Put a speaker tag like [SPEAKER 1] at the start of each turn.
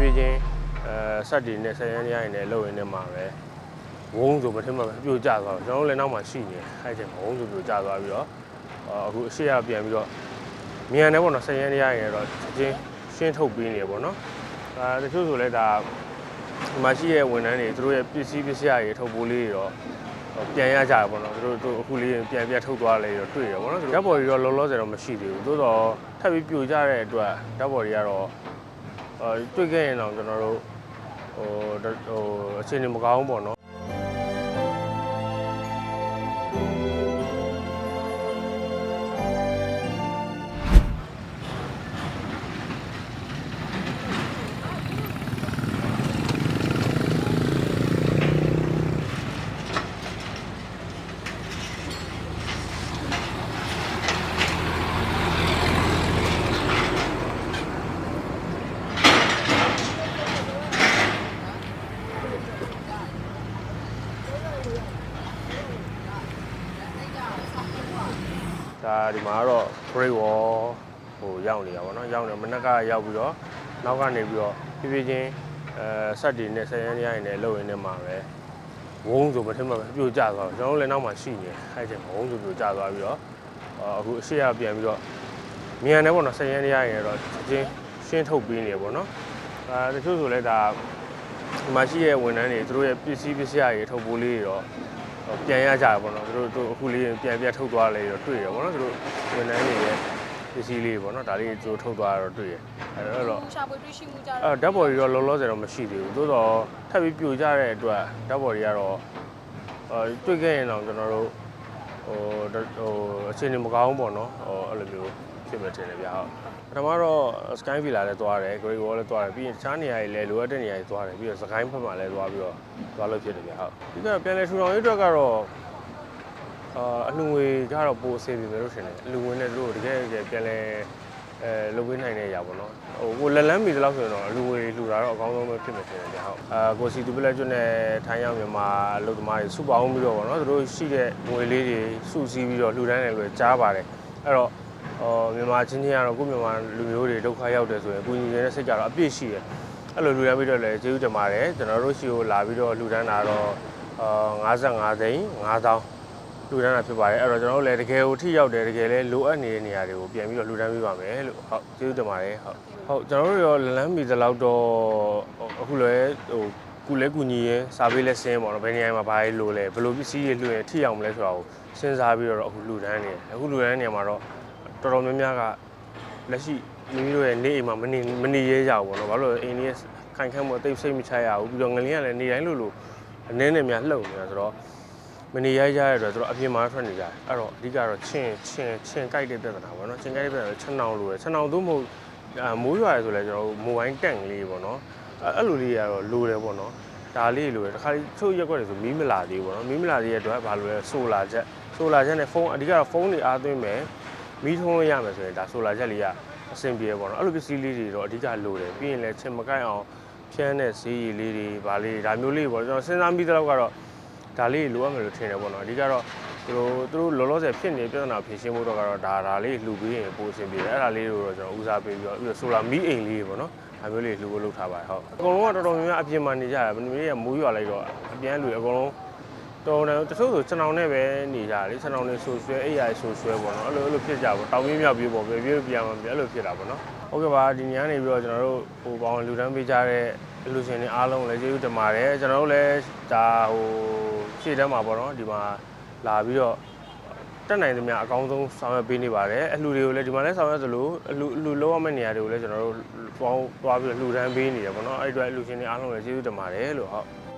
[SPEAKER 1] ဖြည်းချင်းအဲဆက်တီနဲ့ဆက်ရမ်းရရင်လည်းလှုပ်ရင်းနဲ့မှာပဲဝုန်းဆိုမထင်မှပြိုကျသွားတော့ကျွန်တော်တို့လည်းနောက်မှရှိနေတယ်အဲ့ချိန်ဝုန်းဆိုပြိုကျသွားပြီးတော့အာအခုအရှိရပြန်ပြီးတော့မြန်တယ်ပေါ့နော်ဆက်ရမ်းရရင်တော့ချက်ချင်းရှင်းထုတ်ပေးနေပေါ့နော်အာတချို့ဆိုလည်းဒါဒီမှာရှိရဲ့ဝန်ထမ်းတွေသူတို့ရဲ့ပစ္စည်းပစ္စည်းတွေထုတ်ပိုးလေးတွေတော့ပြန်ရကြတယ်ပေါ့နော်သူတို့တို့အခုလေးပြန်ပြန်ထုတ်သွားလေတော့တွေ့ရပေါ့နော်ဓာတ်ပေါ်တွေတော့လောလောဆယ်တော့မရှိသေးဘူးသို့တော့ထပ်ပြီးပြိုကြတဲ့အတွက်ဓာတ်ပေါ်တွေကတော့အဲ တွေ့ခဲ့ရင်တော့ကျွန်တော်တို့ဟိုဟိုအခြေအနေမကောင်းပေါ့နော် ဒါဒီမှာကတော့ break wall ဟိုရောက်နေတာပေါ့နော်ရောက်နေမနက်ကရောက်ပြီးတော့နောက်ကနေပြီးတော့ဖြည်းဖြည်းချင်းအဲဆက်တီနဲ့ဆက်ရမ်းရရင်လည်းလှုပ်ရင်းနဲ့မှာပဲဝုန်းဆိုမထင်မှပဲပြိုကျသွားတော့ကျွန်တော်တို့လည်းနောက်မှရှိနေတယ်အဲ့ချိန်ဝုန်းဆိုပြိုကျသွားပြီးတော့အာအခုအရှိရပြန်ပြီးတော့မြန်တယ်ပေါ့နော်ဆက်ရမ်းရရင်တော့ချက်ချင်းရှင်းထုတ်ပေးနေပေါ့နော်အာတချို့ဆိုလည်းဒါဒီမှာရှိရဲ့ဝန်ထမ်းတွေသူတို့ရဲ့ပစ္စည်းပစ္စည်းတွေထုတ်ပိုးလေးတွေတော့ ပြန်ရကြတယ်ပေါ့နော်သူတို့တို့အခုလေးပြန်ပြန်ထုတ်သွားလေတော့တွေ့ရပေါ့နော်သူတို့ဝန်ထမ်းတွေရဲ့ပစ္စည်းလေးပေါ့နော်ဒါလေးသူတို့ထုတ်သွားတော့တွေ့ရအဲ့တော့
[SPEAKER 2] ရှာဖွေတွေ့ရှိမှုကြတော့
[SPEAKER 1] အဲ့ဓာတ်ပေါ်တွေတော့လောလောဆယ်တော့မရှိသေးဘူးသို့တော့ထပ်ပြီးပြိုကြတဲ့အတွက်ဓာတ်ပေါ်တွေကတော့အဲတွေ့ခဲ့ရင်တော့ကျွန်တော်တို့ဟိုဟိုအခြေအနေမကောင်းပေါ့နော်ဟိုအဲ့လိုမျိုး ဖြစ်မယ်ထင်တယ်ဗျာဟုတ်ပထမတော့ Sky Villa လည်းသွားတယ် Great Wall လည်းသွားတယ်ပြီးရင်တခြားနေရာတွေလည်းလိုအပ်တဲ့နေရာတွေသွားတယ်ပြီးတော့စကိုင်းဘက်မှာလည်းသွားပြီးတော့သွားလို့ဖြစ်တယ်ဗျာဟုတ်ပြီးတော့ပြန်လဲထူထောင်ရေးအတွက်ကတော့အာအလှငွေကတော့ပိုအဆင်ပြေမယ်လို့ထင်တယ်အလှငွေနဲ့တို့တကယ်တကယ်ပြန်လဲအဲလုပ်ပေးနိုင်တဲ့အရာပေါ့နော်ဟိုကိုလက်လန်းမီတလောက်ဆိုရင်တော့အလှငွေလှူတာတော့အကောင်းဆုံးပဲဖြစ်မယ်ထင်တယ်ဗျာဟုတ်အာကိုစီတူပလက်ကျွတ်နဲ့ထိုင်းရောက်မြန်မာအလုပ်သမားတွေစုပေါင်းပြီးတော့ပေါ့နော်တို့ရှိတဲ့ငွေလေးတွေစုစည်းပြီးတော့လှူဒန်းတယ်လို့ကြားပါတယ်အဲ့တော့ အော်မြန်မာချင်းချင်းကတော့ကိုယ့်မြန်မာလူမျိုးတွေဒုက္ခရောက်တယ်ဆိုရင်ကိုကြီးနေတဲ့စိတ်ကတော့အပြည့်ရှိတယ်အဲ့လိုလူရမ်းပြီးတော့လည်းကျေးဇူးတင်ပါတယ်ကျွန်တော်တို့ရှိကိုလာပြီးတော့လူဒန်းတာတော့အာ55သိန်း5000လူဒန်းတာဖြစ်ပါတယ်အဲ့တော့ကျွန်တော်တို့လည်းတကယ်ကိုထိရောက်တယ်တကယ်လည်းလိုအပ်နေတဲ့နေရာတွေကိုပြန်ပြီးတော့လူဒန်းပေးပါမယ်လို့ဟုတ်ကျေးဇူးတင်ပါတယ်ဟုတ်ဟုတ်ကျွန်တော်တို့ရောလလန်းမီတလောက်တော့အခုလည်းဟိုကုလဲကုညီရင်စာပေးလဲဆင်းပေါ့နော်ဘယ်နေရာမှာဘာလဲလိုလဲဘယ်လိုပစ္စည်းတွေလှူရင်ထိအောင်မလဲဆိုတာကိုစဉ်းစားပြီးတော့အခုလူဒန်းနေတယ်အခုလူဒန်းနေရာမှာတော့ တော်တော်များများကလက်ရှိမိမိတို့ရဲ့နေအိမ်မှာမနေမနေရဲကြဘူးပေါ့နော်ဘာလို့လဲအိမ်ကြီးခိုင်ခန့်မှုတိတ်ဆိတ်မချရဘူးပြီးတော့ငလင်းကလည်းနေတိုင်းလို့လို့အနည်းနဲ့များလှုပ်နေတာဆိုတော့မနေရဲကြရတဲ့အတွက်သူတို့အပြင်မှာထွက်နေကြတယ်အဲ့တော့အဓိကတော့ချင်းချင်းချင်းကြိုက်တဲ့ပြဿနာပေါ့နော်ချင်းကြိုက်တဲ့ပြဿနာချက်နောင်လို့ရချက်နောင်သို့မဟုတ်အမိုးရွာရဆိုလဲကျွန်တော်တို့မိုဘိုင်းတန့်ကလေးပေါ့နော်အဲ့အဲ့လိုလေးကတော့လိုတယ်ပေါ့နော်ဒါလေးလိုတယ်တခါချုပ်ရက်ွက်တယ်ဆိုမီးမလာသေးဘူးပေါ့နော်မီးမလာသေးတဲ့အတွက်ဘာလို့လဲဆိုလာချက်ဆိုလာချက်နဲ့ဖုန်းအဓိကတော့ဖုန်းတွေအားသွင်းမယ် မီးထုံးလို့ရမယ်ဆိုရင်ဒါဆိုလာချက်လေးကအဆင်ပြေပေါ့နော်အဲ့လိုပစ္စည်းလေးတွေတော့အဓိကလိုတယ်ပြီးရင်လည်းချင်မကိုက်အောင်ဖြန်းတဲ့ဈေးရည်လေးတွေဗာလေးဒါမျိုးလေးပေါ့ကျွန်တော်စဉ်းစားမိတဲ့လောက်ကတော့ဒါလေးလိုအပ်မယ်လို့ထင်တယ်ပေါ့နော်အဓိကတော့သူတို့သူတို့လောလောဆယ်ဖြစ်နေပြဿနာဖြေရှင်းဖို့တော့ကတော့ဒါဒါလေးလှူပြီးရင်ပိုအဆင်ပြေတယ်အဲ့ဒါလေးကိုတော့ကျွန်တော်ဦးစားပေးပြီးတော့ပြီးတော့ဆိုလာမီးအိမ်လေးပေါ့နော်ဒါမျိုးလေးလှူဖို့လုပ်ထားပါတယ်ဟုတ်အကုန်လုံးကတော်တော်များများအပြင်မှာနေကြတယ်ဘယ်လိုမျိုးရမိုးရွာလိုက်တော့အပြန်လူအကုန်လုံး တော်တယ်တချို့ဆိုကျွန်တော်နဲ့ပဲနေကြတယ်လေကျွန်တော်နဲ့ဆိုဆွဲအိပ်ရဆိုဆွဲပေါ့နော်အဲ့လိုအဲ့လိုဖြစ်ကြပေါ့တောင်းပြင်းမြောက်ပြေးပေါ့ပြေးပြေးပြန်မှပြန်အဲ့လိုဖြစ်တာပေါ့နော်ဟုတ်ကဲ့ပါဒီညနေပြီးတော့ကျွန်တော်တို့ဟိုပေါင်းလူတန်းပေးကြတဲ့လူရှင်တွေအားလုံးလည်းကျေးဇူးတင်ပါတယ်ကျွန်တော်တို့လည်းဒါဟိုရှေ့တန်းမှာပေါ့နော်ဒီမှာလာပြီးတော့တက်နိုင်သမျှအကောင်းဆုံးဆောင်ရွက်ပေးနေပါတယ်အလှူတွေကိုလည်းဒီမှာလည်းဆောင်ရွက်သလိုအလှူအလှူလောက်ရမယ့်နေရာတွေကိုလည်းကျွန်တော်တို့ပေါင်းသွားပြီးတော့လှူဒန်းပေးနေတယ်ပေါ့နော်အဲ့ဒီအတွက်အလှူရှင်တွေအားလုံးလည်းကျေးဇူးတင်ပါတယ်လို့ဟုတ်